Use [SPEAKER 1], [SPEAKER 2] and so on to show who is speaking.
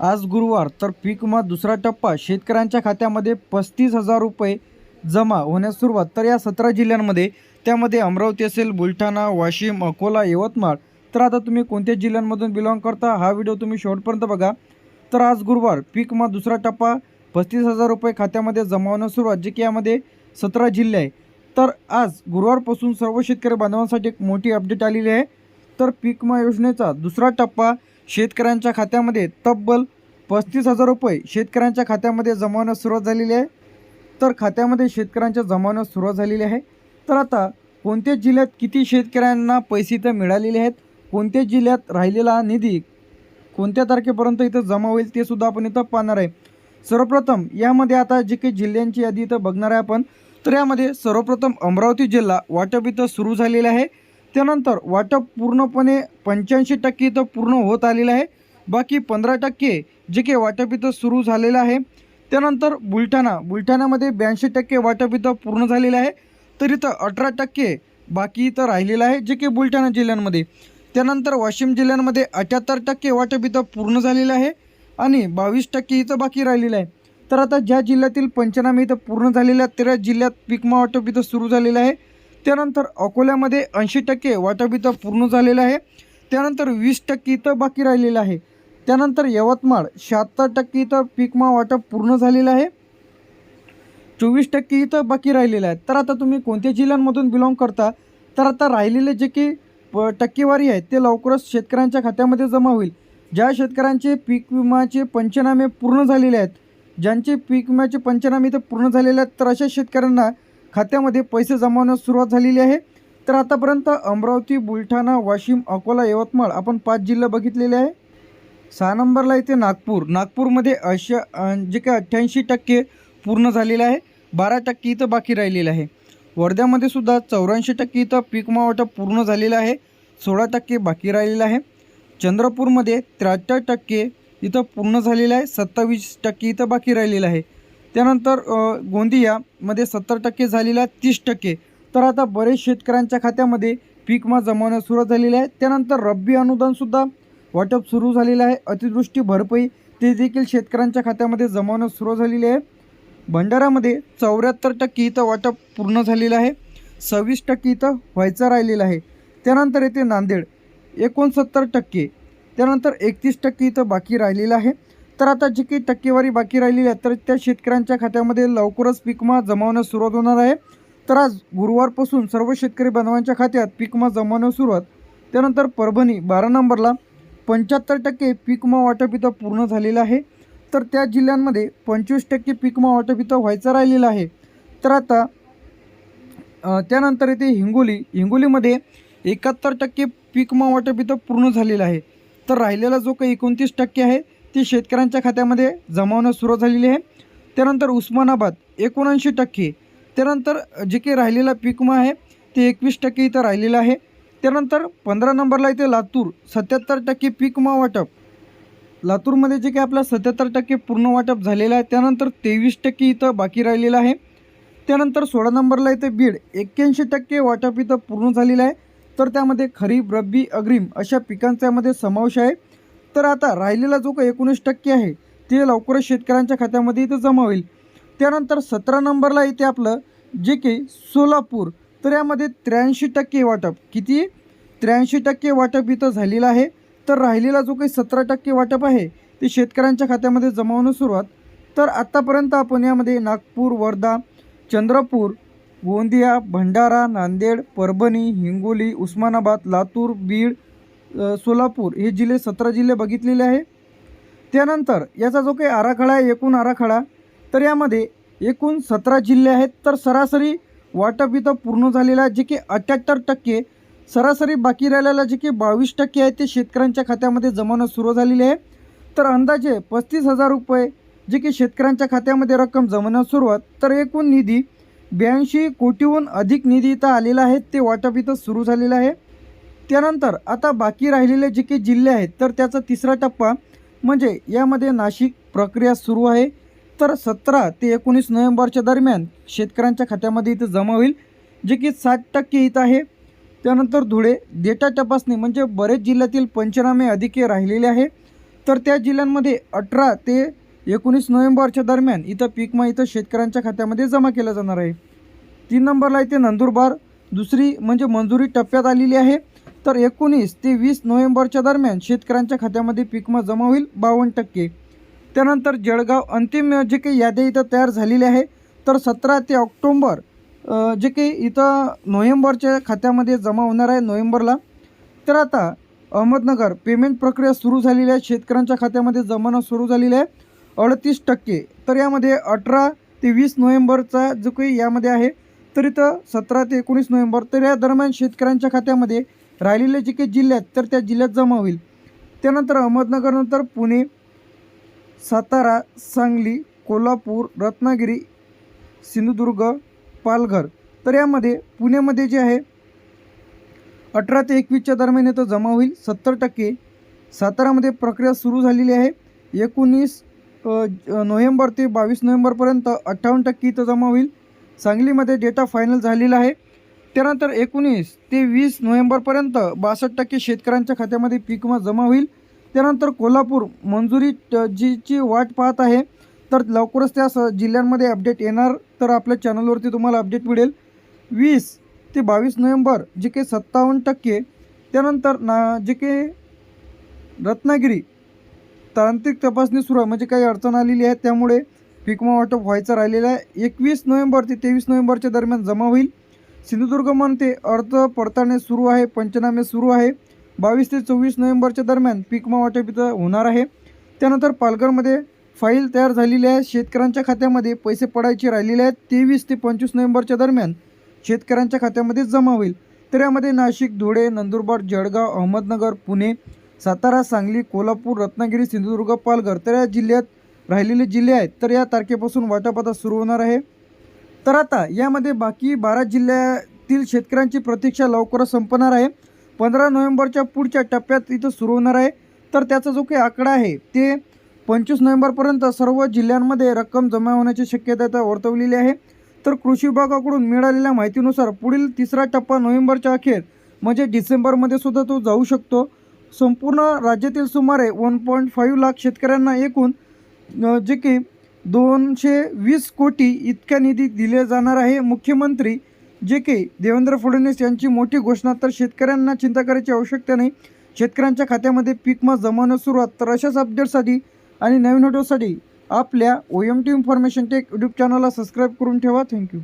[SPEAKER 1] आज गुरुवार तर पीक विमा दुसरा टप्पा शेतकऱ्यांच्या खात्यामध्ये पस्तीस हजार रुपये जमा होण्यास सुरुवात. तर या सतरा जिल्ह्यांमध्ये त्यामध्ये अमरावती असेल बुलढाणा वाशिम अकोला यवतमाळ. तर आता तुम्ही कोणत्या जिल्ह्यांमधून बिलॉंग करता? हा व्हिडिओ तुम्ही शेवटपर्यंत बघा. तर आज गुरुवार पीक विमा दुसरा टप्पा पस्तीस हजार रुपये खात्यामध्ये जमा होण्यास सुरुवात जे की यामध्ये सतरा जिल्हे आहे तर आज गुरुवारपासून सर्व शेतकरी बांधवांसाठी एक मोठी अपडेट आलेली आहे. तर पीक विमा योजनेचा दुसरा टप्पा शेतकऱ्यांच्या खात्यामध्ये तब्बल पस्तीस हजार रुपये शेतकऱ्यांच्या खात्यामध्ये जमा सुरुवात झालेली आहे. तर खात्यामध्ये शेतकऱ्यांच्या जमा सुरुवात झालेली आहे. तर आता कोणत्या जिल्ह्यात किती शेतकऱ्यांना पैसे इथं मिळालेले आहेत? कोणत्या जिल्ह्यात राहिलेला निधी कोणत्या तारखेपर्यंत इथं जमा होईल ते सुद्धा आपण इथं पाहणार आहे. सर्वप्रथम यामध्ये आता जे काही जिल्ह्यांची यादी इथं बघणार आहे आपण. तर यामध्ये सर्वप्रथम अमरावती जिल्हा वाटप इथं सुरू झालेला आहे. त्यानंतर वाटप पूर्णपणे पंच्याऐंशी टक्के इथं पूर्ण होत आलेलं आहे. बाकी पंधरा टक्के जे काही वाटप इथं सुरू झालेलं आहे. त्यानंतर बुलढाणा बुलढाण्यामध्ये ब्याऐंशी टक्के वाटप इथं पूर्ण झालेलं आहे. तर इथं अठरा टक्के बाकी इथं राहिलेलं आहे जे की बुलढाणा जिल्ह्यांमध्ये. त्यानंतर वाशिम जिल्ह्यांमध्ये अठ्याहत्तर टक्के वाटप इथं पूर्ण झालेलं आहे आणि बावीस टक्के इथं बाकी राहिलेलं आहे. तर आता ज्या जिल्ह्यातील पंचनामे इथं पूर्ण झालेल्या तेरा जिल्ह्यात पिकमा वाटप इथं सुरू झालेलं आहे. त्यानंतर अकोल्यामध्ये ऐंशी टक्के वाटप इथं पूर्ण झालेलं आहे. त्यानंतर वीस टक्के इथं बाकी राहिलेलं आहे. त्यानंतर यवतमाळ शहात्तर टक्के इथं पीकमा वाटप पूर्ण झालेलं आहे. चोवीस टक्के इथं बाकी राहिलेलं आहे. तर आता तुम्ही कोणत्या जिल्ह्यांमधून बिलॉंग करता? तर आता राहिलेले जे की प टक्केवारी आहे ते लवकरच शेतकऱ्यांच्या खात्यामध्ये जमा होईल. ज्या शेतकऱ्यांचे पीक विमाचे पंचनामे पूर्ण झालेले आहेत ज्यांचे पीक विम्याचे पंचनामे इथं पूर्ण झालेले आहेत तर अशा शेतकऱ्यांना खात्यामध्ये पैसे जमावण्यास सुरुवात झालेली आहे. तर आतापर्यंत अमरावती बुलढाणा वाशिम अकोला यवतमाळ आपण पाच जिल्हे बघितलेले आहे. सहा नंबरला इथे नागपूर. नागपूरमध्ये अशा जे काय अठ्ठ्याऐंशी टक्के पूर्ण झालेलं आहे. बारा टक्के इथं बाकी राहिलेलं आहे. वर्ध्यामध्ये सुद्धा चौऱ्याऐंशी टक्के इथं पीक वाटप पूर्ण झालेलं आहे. सोळा टक्के बाकी राहिलेलं आहे. चंद्रपूरमध्ये त्र्याहत्तर टक्के इथं पूर्ण झालेलं आहे. सत्तावीस टक्के इथं बाकी राहिलेलं आहे. त्यानंतर गोंदियामध्ये सत्तर टक्के झालेलं आहे तीस टक्के. तर आता बरेच शेतकऱ्यांच्या खात्यामध्ये पीक विमा जमवण्यास सुरुवात झालेली आहे. त्यानंतर रब्बी अनुदानसुद्धा वाटप सुरू झालेलं आहे. अतिवृष्टी भरपाई ते देखील शेतकऱ्यांच्या खात्यामध्ये जमवण्यास सुरुवात झालेली आहे. भंडारामध्ये चौऱ्याहत्तर टक्के इथं वाटप पूर्ण झालेलं आहे. सव्वीस टक्के इथं व्हायचं राहिलेलं आहे. त्यानंतर येथे नांदेड एकोणसत्तर टक्के. त्यानंतर एकतीस टक्के इथं बाकी राहिलेलं आहे. तर आता जी काही टक्केवारी बाकी राहिलेली आहे तर त्या शेतकऱ्यांच्या खात्यामध्ये लवकरच पीकमा जमावण्यास सुरुवात होणार आहे. तर आज गुरुवारपासून सर्व शेतकरी बांधवांच्या खात्यात पीकमा जमावण्यास सुरुवात त्यानंतर परभणी बारा नंबरला पंच्याहत्तर टक्के पीकमा वाटप इथं पूर्ण झालेलं आहे. तर त्या जिल्ह्यांमध्ये पंचवीस टक्के पीकमा वाटप इथं व्हायचं राहिलेलं आहे. तर आता त्यानंतर येते हिंगोली हिंगोलीमध्ये एकाहत्तर टक्के पीकमा वाटप इथं पूर्ण झालेलं आहे. तर राहिलेला जो काही एकोणतीस टक्के आहे ते शेतकऱ्यांच्या खात्यामध्ये जमावणं सुरू झालेली आहे. त्यानंतर उस्मानाबाद एकोणऐंशी टक्के. त्यानंतर जे काही राहिलेला पीकमा आहे ते एकवीस टक्के इथं राहिलेलं आहे. त्यानंतर पंधरा नंबरला इथे लातूर सत्याहत्तर टक्के पीकमा वाटप. लातूरमध्ये जे काही आपला सत्याहत्तर टक्के पूर्ण वाटप झालेलं आहे त्यानंतर तेवीस टक्के इथं बाकी राहिलेलं आहे. त्यानंतर सोळा नंबरला इथे बीड एक्क्याऐंशी टक्के वाटप इथं पूर्ण झालेलं आहे. तर त्यामध्ये खरीप रब्बी अग्रिम अशा पिकांचा यामध्ये समावेश आहे. तर आता राहिलेला जो काही एकोणीस टक्के आहे ते लवकरच शेतकऱ्यांच्या खात्यामध्ये इथं जमा होईल. त्यानंतर सतरा नंबरला इथे आपलं जे काही सोलापूर तर यामध्ये त्र्याऐंशी टक्के वाटप. किती? त्र्याऐंशी टक्के वाटप इथं झालेलं आहे. तर राहिलेला जो काही सतरा टक्के वाटप आहे ते शेतकऱ्यांच्या खात्यामध्ये जमा होणं सुरुवात. तर आत्तापर्यंत आपण यामध्ये नागपूर वर्धा चंद्रपूर गोंदिया भंडारा नांदेड परभणी हिंगोली उस्मानाबाद लातूर बीड सोलापूर हे जिल्हे सतरा जिल्हे बघितलेले आहे. त्यानंतर याचा जो काही आराखडा आहे एकूण आराखडा तर यामध्ये एकूण सतरा जिल्हे आहेत. तर सरासरी वाटप इथं पूर्ण झालेलं आहे. जे की अठ्ठ्याहत्तर टक्के सरासरी बाकी राहिलेला जे की बावीस टक्के आहे ते शेतकऱ्यांच्या खात्यामध्ये जमावणं सुरू झालेली आहे. तर अंदाजे पस्तीस हजार रुपये जे की शेतकऱ्यांच्या खात्यामध्ये रक्कम जमवण्यास सुरुवात तर एकूण निधी ब्याऐंशी कोटीहून अधिक निधी इथं आलेला आहे. ते वाटप इथं सुरू झालेलं आहे. त्यानंतर आता बाकी राहिलेले जे काही जिल्हे आहेत तर त्याचा तिसरा टप्पा म्हणजे यामध्ये नाशिक प्रक्रिया सुरू आहे. तर सतरा ते एकोणीस नोव्हेंबरच्या दरम्यान शेतकऱ्यांच्या खात्यामध्ये इथं जमा होईल जे की साठ टक्के इथं आहे. त्यानंतर धुळे डेटा तपासणी म्हणजे बरेच जिल्ह्यातील पंचनामे अधिके राहिलेले आहे. तर त्या जिल्ह्यांमध्ये अठरा ते एकोणीस नोव्हेंबरच्या दरम्यान इथं पीकमा इथं शेतकऱ्यांच्या खात्यामध्ये जमा केला जाणार आहे. तीन नंबरला इथे नंदुरबार दुसरी म्हणजे मंजुरी टप्प्यात आलेली आहे. तर एकोणीस ते वीस नोव्हेंबरच्या दरम्यान शेतकऱ्यांच्या खात्यामध्ये पिकमा जमा होईल बावन्न टक्के. त्यानंतर जळगाव अंतिम जे काही याद्या इथं तयार झालेली आहे तर सतरा ते ऑक्टोंबर जे काही इथं नोव्हेंबरच्या खात्यामध्ये जमा होणार आहे नोव्हेंबरला तर आता अहमदनगर पेमेंट प्रक्रिया सुरू झालेली आहे शेतकऱ्यांच्या खात्यामध्ये जमाना सुरू झालेली आहे अडतीस टक्के. तर यामध्ये अठरा ते वीस नोव्हेंबरचा जो काही यामध्ये आहे तर इथं सतरा ते एकोणीस नोव्हेंबर तर या दरम्यान शेतकऱ्यांच्या खात्यामध्ये राहिलेले जे काही जिल्हे आहेत तर त्या जिल्ह्यात जमा होईल. त्यानंतर अहमदनगरनंतर पुणे सातारा सांगली कोल्हापूर रत्नागिरी सिंधुदुर्ग पालघर. तर यामध्ये पुण्यामध्ये जे आहे अठरा ते एकवीसच्या दरम्यान इथं जमा होईल. सत्तर टक्के सातारामध्ये प्रक्रिया सुरू झालेली आहे. एकोणीस नोव्हेंबर ते बावीस नोव्हेंबरपर्यंत अठ्ठावन्न टक्के इथं जमा होईल. सांगलीमध्ये डेटा फायनल झालेला आहे. त्यानंतर एकोणीस ते वीस नोव्हेंबरपर्यंत बासष्ट टक्के शेतकऱ्यांच्या खात्यामध्ये पीक विमा जमा होईल. त्यानंतर कोल्हापूर मंजुरी ट- जीची वाट पाहत आहे. तर लवकरच त्या स जिल्ह्यांमध्ये अपडेट येणार. तर आपल्या चॅनलवरती तुम्हाला अपडेट मिळेल. वीस ते बावीस नोव्हेंबर जे काही सत्तावन्न टक्के त्यानंतर ना जे काही रत्नागिरी तांत्रिक तपासणी सुरू आहे. म्हणजे काही अडचण आलेली आहे त्यामुळे पिकमा वाटप व्हायचं राहिलेलं आहे. एकवीस नोव्हेंबर ते तेवीस नोव्हेंबरच्या दरम्यान जमा होईल. सिंधुदुर्ग म्हणते अर्ज पडताळणी सुरू आहे पंचनामे सुरू आहे. बावीस ते चोवीस नोव्हेंबरच्या दरम्यान पिकमा वाटप इथं होणार आहे. त्यानंतर पालघरमध्ये फाईल तयार झालेली आहे. शेतकऱ्यांच्या खात्यामध्ये पैसे पडायचे राहिलेले आहेत. तेवीस ते पंचवीस नोव्हेंबरच्या दरम्यान शेतकऱ्यांच्या खात्यामध्ये जमा होईल. तर यामध्ये नाशिक धुळे नंदुरबार जळगाव अहमदनगर पुणे सातारा सांगली कोल्हापूर रत्नागिरी सिंधुदुर्ग पालघर तर या जिल्ह्यात राहिलेले जिल्हे आहेत. तर या तारखेपासून वाटप आता सुरू होणार आहे. तर आता यामध्ये बाकी बारा जिल्ह्यातील शेतकऱ्यांची प्रतीक्षा लवकरच संपणार आहे. पंधरा नोव्हेंबरच्या पुढच्या टप्प्यात इथं सुरू होणार आहे. तर त्याचा जो काही आकडा आहे ते पंचवीस नोव्हेंबरपर्यंत सर्व जिल्ह्यांमध्ये रक्कम जमा होण्याची शक्यता वर्तवलेली आहे. तर कृषी विभागाकडून मिळालेल्या माहितीनुसार पुढील तिसरा टप्पा नोव्हेंबरच्या अखेर म्हणजे डिसेंबरमध्ये सुद्धा तो जाऊ शकतो. संपूर्ण राज्यातील सुमारे वन पॉईंट फाईव्ह लाख शेतकऱ्यांना एकूण जे की दोनशे वीस कोटी इतक्या निधी दिले जाणार आहे. मुख्यमंत्री जे के देवेंद्र फडणवीस यांची मोठी घोषणा तर शेतकऱ्यांना चिंता करायची आवश्यकता नाही. शेतकऱ्यांच्या खात्यामध्ये पीकमा विमा जमावण्यास सुरुवात तर अशाच अपडेटसाठी आणि नवीन व्हिडिओसाठी आपल्या O M T information tech YouTube चॅनलला सबस्क्राईब करून ठेवा. Thank you